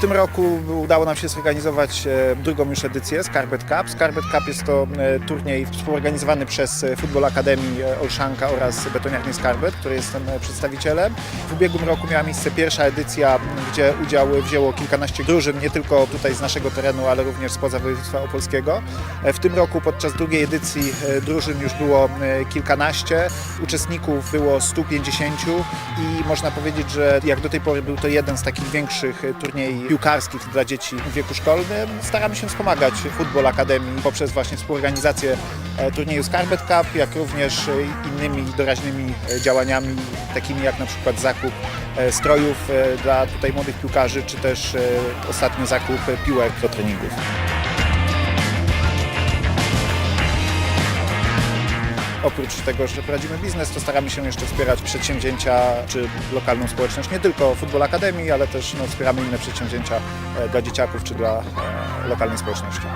tym roku udało nam się zorganizować e, drugą już edycję Scarpet Cup. Scarpet Cup jest to e, turniej współorganizowany przez e, Football Akademii Olszanka oraz Betoniarni Scarpet, której jestem przedstawicielem. W ubiegłym roku miała miejsce pierwsza edycja, gdzie udział wzięło kilkanaście drużyn, nie tylko tutaj z naszego terenu, ale również spoza województwa opolskiego. W tym roku podczas drugiej edycji drużyn już było kilkanaście, uczestników było 150 i można powiedzieć, że jak do tej pory był to jeden z takich większych turniej piłkarskich dla dzieci w wieku szkolnym. Staramy się wspomagać Football Akademii poprzez właśnie współorganizację e, turnieju Scarpet Cup, jak również e, innymi doraźnymi e, działaniami, takimi jak na przykład zakup strojów dla tutaj młodych piłkarzy, czy też ostatnio zakup piłek do treningów. Oprócz tego, że prowadzimy biznes, to staramy się jeszcze wspierać przedsięwzięcia czy lokalną społeczność, nie tylko Futbol Akademii, ale też no, wspieramy inne przedsięwzięcia e, dla dzieciaków czy dla e, lokalnej społeczności.